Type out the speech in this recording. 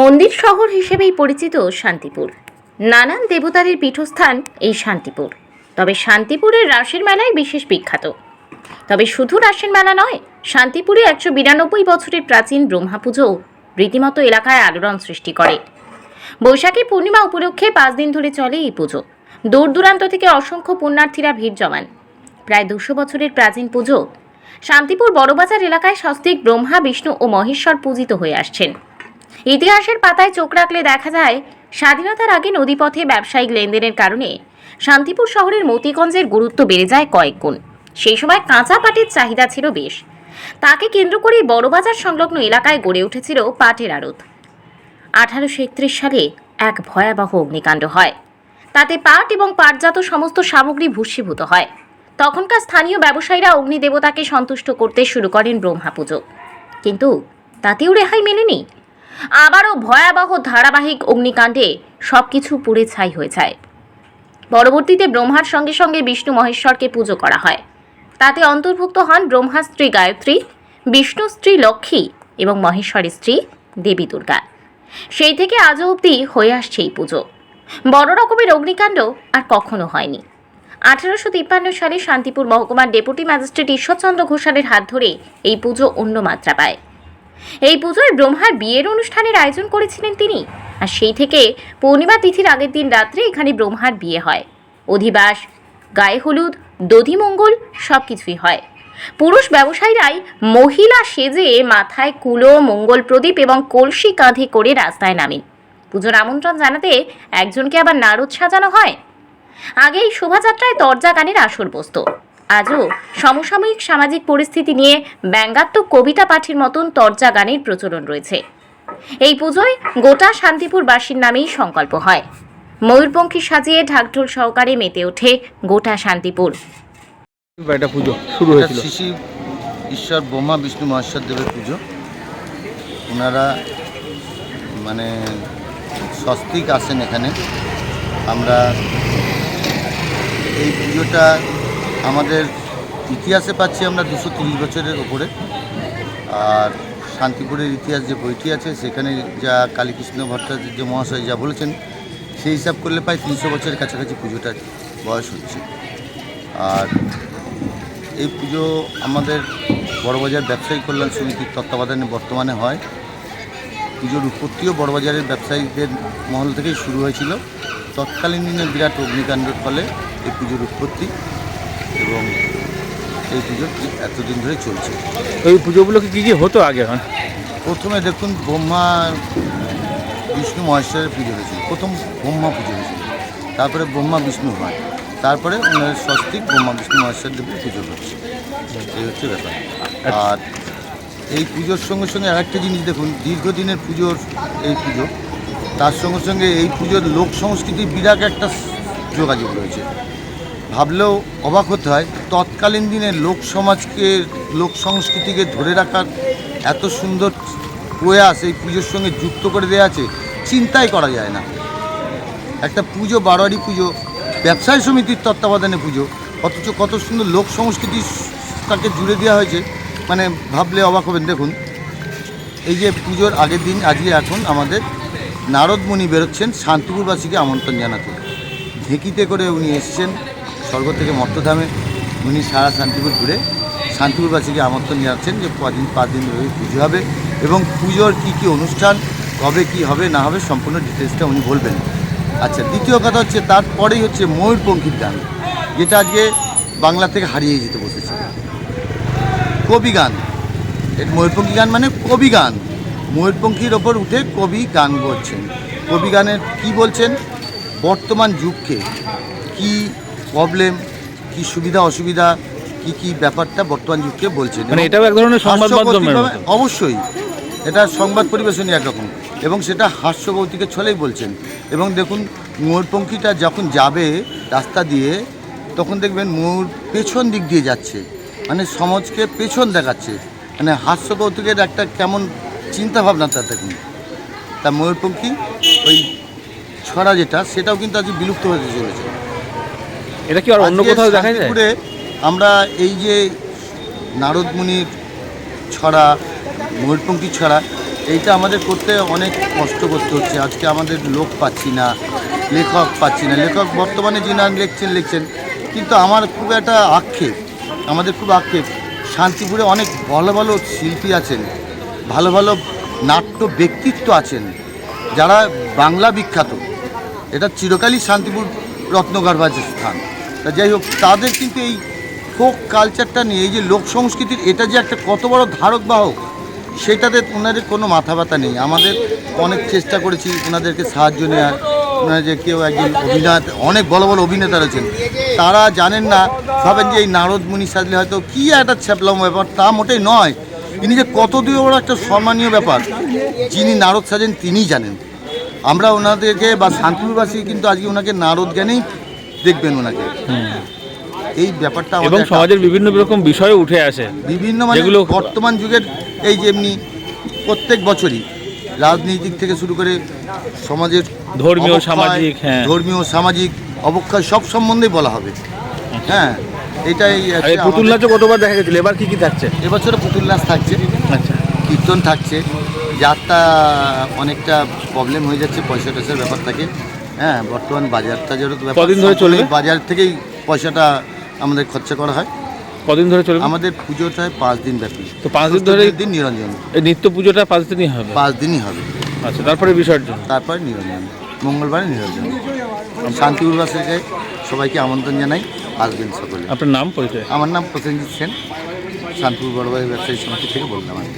মন্দির শহর হিসেবেই পরিচিত শান্তিপুর। নানান দেবতাদের পীঠস্থান এই শান্তিপুর। তবে শান্তিপুরের রাসের মেলায় বিশেষ বিখ্যাত। তবে শুধু রাসের মেলা নয়, শান্তিপুরে একশো বিরানব্বই বছরের প্রাচীন ব্রহ্মা পুজো রীতিমতো এলাকায় আলোড়ন সৃষ্টি করে। বৈশাখী পূর্ণিমা উপলক্ষে পাঁচ দিন ধরে চলে এই পুজো। দূর দূরান্ত থেকে অসংখ্য পুণ্যার্থীরা ভিড় জমান। প্রায় দুশো বছরের প্রাচীন পুজো। শান্তিপুর বড়বাজার এলাকায় স্বস্তিক ব্রহ্মা, বিষ্ণু ও মহেশ্বর পূজিত হয়ে আসছেন। ইতিহাসের পাতায় চোখ রাখলে দেখা যায়, স্বাধীনতার আগে নদীপথে ব্যবসায়িক লেনদেনের কারণে শান্তিপুর শহরের মতিগঞ্জের গুরুত্ব বেড়ে যায় কয়েক গুণ। সেই সময় কাঁচা পাটের চাহিদা ছিল বেশ। তাকে কেন্দ্র করে বড়বাজার সংলগ্ন এলাকায় গড়ে উঠেছিল পাটের আড়ত। আঠারোশো একত্রিশ সালে এক ভয়াবহ অগ্নিকাণ্ড হয়। তাতে পাট এবং পাটজাত সমস্ত সামগ্রী ভূষীভূত হয়। তখনকার স্থানীয় ব্যবসায়ীরা অগ্নিদেবতাকে সন্তুষ্ট করতে শুরু করেন ব্রহ্মা পুজো। কিন্তু তাতেও রেহাই মেলেনি। আবারও ভয়াবহ ধারাবাহিক অগ্নিকাণ্ডে সব কিছু পুড়ে ছাই হয়ে যায়। পরবর্তীতে ব্রহ্মার সঙ্গে সঙ্গে বিষ্ণু মহেশ্বরকে পুজো করা হয়। তাতে অন্তর্ভুক্ত হন ব্রহ্মার স্ত্রী গায়ত্রী, বিষ্ণু স্ত্রী লক্ষ্মী এবং মহেশ্বরের স্ত্রী দেবী দুর্গা। সেই থেকে আজও অবধি হয়ে আসছে এই পুজো। বড় রকমের অগ্নিকাণ্ড আর কখনো হয়নি। আঠারোশো তিপ্পান্ন সালে শান্তিপুর মহকুমার ডেপুটি ম্যাজিস্ট্রেট ঈশ্বরচন্দ্র ঘোষালের হাত ধরে এই পুজো অন্য মাত্রা পায়। এই পুজোয় ব্রহ্মার বিয়ের অনুষ্ঠানের আয়োজন করেছিলেন তিনি। আর সেই থেকে পূর্ণিমা তিথির আগের দিন রাত্রে এখানে ব্রহ্মার বিয়ে হয়। অধিবাস, গায়ে হলুদ দধিমঙ্গল সব কিছুই হয়। পুরুষ ব্যবসায়ীরাই মহিলা সেজে মাথায় কুলো, মঙ্গল প্রদীপ এবং কলসি কাঁধে করে রাস্তায় নামেন। পুজোর আমন্ত্রণ জানাতে একজনকে আবার নারদ সাজানো হয়। আগে এই শোভাযাত্রায় দরজা গানের আসর বসত। আজও সমসাময়িক সামাজিক পরিস্থিতি নিয়ে ব্যঙ্গাত্মক কবিতা পাঠের মতন তরজা গানের প্রচলন রয়েছে। এই পুজোয় গোটা শান্তিপুরবাসীর নামেই সংকল্প হয়। ময়ূরপঙ্খী সাজিয়ে ঢাকঢোল সহকারে মেতে ওঠে গোটা শান্তিপুর। এটা পুজো? শুরু হয়েছিল। শিশি ঈশ্বর ব্রহ্মা বিষ্ণু মহেশ্বর দেবের পুজো। ওনারা মানে স্বস্তিক আসেন এখানে। আমরা এই পুজোটা আমাদের ইতিহাসে পাচ্ছি আমরা দুশো তিরিশ বছরের ওপরে আর শান্তিপুরের ইতিহাস যে বইটি আছে, সেখানে যা কালীকৃষ্ণ ভট্টাচার্য মহাশয় যা বলেছেন, সেই হিসাব করলে প্রায় তিনশো বছরের কাছাকাছি পুজোটার বয়স হচ্ছে। আর এই পুজো আমাদের বড়বাজার ব্যবসায়ী কল্যাণ সমিতির তত্ত্বাবধানে বর্তমানে হয়। পুজোর উৎপত্তিও বড়বাজারের ব্যবসায়ীদের মহল থেকেই শুরু হয়েছিল। তৎকালীন দিনে বিরাট অগ্নিকাণ্ডের ফলে এই পুজোর উৎপত্তি এবং এই পুজো এতদিন ধরে চলছে? এই পুজোগুলোকে কি কী হতো আগে এখন? প্রথমে দেখুন ব্রহ্মা বিষ্ণু মহেশ্বরের পুজো হয়েছিল। প্রথম ব্রহ্মা পুজো হয়েছিল। তারপরে ব্রহ্মা বিষ্ণু হয়। তারপরে ওনার স্বস্তিক ব্রহ্মা বিষ্ণু মহেশ্বর দেবের পুজো হচ্ছে। এই হচ্ছে ব্যাপার। আর এই পুজোর সঙ্গে সঙ্গে আরেকটা জিনিস দেখুন দীর্ঘদিনের পুজোর এই পুজো তার সঙ্গে সঙ্গে এই পুজোর লোক সংস্কৃতির বিরাট একটা যোগাযোগ রয়েছে। ভাবলেও অবাক হতে হয়, তৎকালীন দিনে লোক সমাজকে, লোক সংস্কৃতিকে ধরে রাখার এত সুন্দর প্রয়াস এই পুজোর সঙ্গে যুক্ত করে দেওয়া আছে, চিন্তাই করা যায় না। একটা পুজো, বারোয়ারি পুজো, ব্যবসায়ী সমিতির তত্ত্বাবধানে পুজো, অথচ কত সুন্দর লোক সংস্কৃতি তাকে জুড়ে দেওয়া হয়েছে মানে ভাবলে অবাক হবেন। দেখুন, এই যে পুজোর আগের দিন, আজকে এখন আমাদের নারদমণি বেরোচ্ছেন শান্তিপুরবাসীকে আমন্ত্রণ জানাতে। ঢেঁকিতে করে উনি এসেছেন স্বর্গ থেকে মর্তধামে উনি সারা শান্তিপুর ঘুরে শান্তিপুরবাসীকে আমন্ত্রণ জানাচ্ছেন যে কদিন পাঁচ দিন ধরে পুজো হবে এবং পুজোর কী কী অনুষ্ঠান, কবে কি হবে, না হবে সম্পূর্ণ ডিটেলসটা উনি বলবেন। আচ্ছা দ্বিতীয় কথা হচ্ছে, তারপরেই হচ্ছে ময়ূরপঙ্খীর গান, যেটা আজকে বাংলা থেকে হারিয়ে যেতে বসেছে। কবি গান, এর ময়ূরপঙ্খী গান মানে কবি গান। ময়ূরপঙ্খীর ওপর উঠে কবি গান বলছেন। কবি গানের কি বলছেন? বর্তমান যুগকে কি প্রবলেম কি সুবিধা অসুবিধা কি কি ব্যাপারটা বর্তমান যুগকে বলছেন মানে এবং এটাও এক ধরনের সংবাদ মাধ্যমের অবশ্যই এটা সংবাদ পরিবেশনই একরকম। এবং সেটা হাস্যভৌতিকের ছলেই বলছেন। এবং দেখুন ময়ূরপঙ্খীটা যখন যাবে রাস্তা দিয়ে তখন দেখবেন ময়ূর পেছন দিক দিয়ে যাচ্ছে। মানে সমাজকে পেছন দেখাচ্ছে। মানে হাস্য কৌতুকের একটা কেমন চিন্তাভাবনা তার দেখুন। তা ময়ূরপঙ্খী ওই ছড়া যেটা সেটাও কিন্তু আজ বিলুপ্ত হতে চলেছে। এটা কি আর অন্য কোথাও দেখা যায়? আমরা এই যে নারদমুনির ছড়া ময়ূরপঙ্খী ছড়া এইটা আমাদের করতে অনেক কষ্ট করতে হচ্ছে। আজকে আমাদের লোক পাচ্ছি না লেখক পাচ্ছি না। লেখক বর্তমানে যিনি লিখছেন লিখছেন। কিন্তু আমার খুব একটা আক্ষেপ আমাদের খুব আক্ষেপ। শান্তিপুরে অনেক ভালো ভালো শিল্পী আছেন ভালো ভালো নাট্য ব্যক্তিত্ব আছেন যারা বাংলা বিখ্যাত। এটা চিরকালই শান্তিপুর রত্নগর্ভাজের স্থান। যাই হোক, তাদের কিন্তু এই ফোক কালচারটা নিয়ে, এই যে লোক সংস্কৃতির, এটা যে একটা কত বড় ধারক বাহক সেটাতে ওনাদের কোনো মাথা ব্যথা নেই। আমাদের অনেক চেষ্টা করেছি ওনাদেরকে সাহায্য নেওয়ার ওনারা যে কেউ একজন অভিনেতা, অনেক বড় বড় অভিনেতা রয়েছেন। তারা জানেন না, ভাবেন যে এই নারদ মুনি সাজলে হয়তো কী একটা ছ্যাপলাম ব্যাপার, তা মোটেই নয়। ইনি যে কত দূর বড় একটা সম্মানীয় ব্যাপার, যিনি নারদ সাজেন তিনিই জানেন। আমরা ওনাদেরকে বা শান্তিপুরবাসী কিন্তু আজকে ওনাকে নারদ জ্ঞানেই দেখবেন ওনাকে। এই ব্যাপারটা এবং সমাজের বিভিন্ন রকম বিষয় উঠে আসে। বিভিন্ন মানে যেগুলো- বর্তমান যুগের এই যেমনি প্রত্যেক বছরই রাজনীতিক থেকে শুরু করে সমাজের ধর্মীয়, সামাজিক, হ্যাঁ। ধর্মীয় সামাজিক অবক্ষয় সব সম্বন্ধেই বলা হবে। হ্যাঁ এটাই পুতুল নাচও কতবার দেখা গেছিল এবার কি কি থাকছে? এবছরে পুতুল নাচ থাকছে। আচ্ছা। কীর্তন থাকছে। যাত্রা অনেকটা প্রবলেম হয়ে যাচ্ছে পয়সা টয়সার ব্যাপার থাকে হ্যাঁ বর্তমান বাজারটা যেহেতু কদিন ধরে চলে বাজার থেকেই পয়সাটা আমাদের খরচা করা হয়। কদিন ধরে চলবে? আমাদের পুজোটা হয় পাঁচ দিন ব্যাপী। তো পাঁচ দিন ধরে দিন নিরঞ্জন। এই নিত্য পুজোটা পাঁচ দিনই হবে? পাঁচ দিনই হবে। আচ্ছা তারপরে বিসর্জন? তারপরে নিরঞ্জন। মঙ্গলবারে নিরঞ্জন। শান্তি শান্তিপুরবাসীকে সবাইকে আমন্ত্রণ জানাই। আসবেন সকলে। আপনার নাম পরিচয়? আমার নাম প্রসেনজিৎ সেন। শান্তিপুর বড়বাড়ি ব্যবসায়ী সমিতি থেকে বললাম আমি।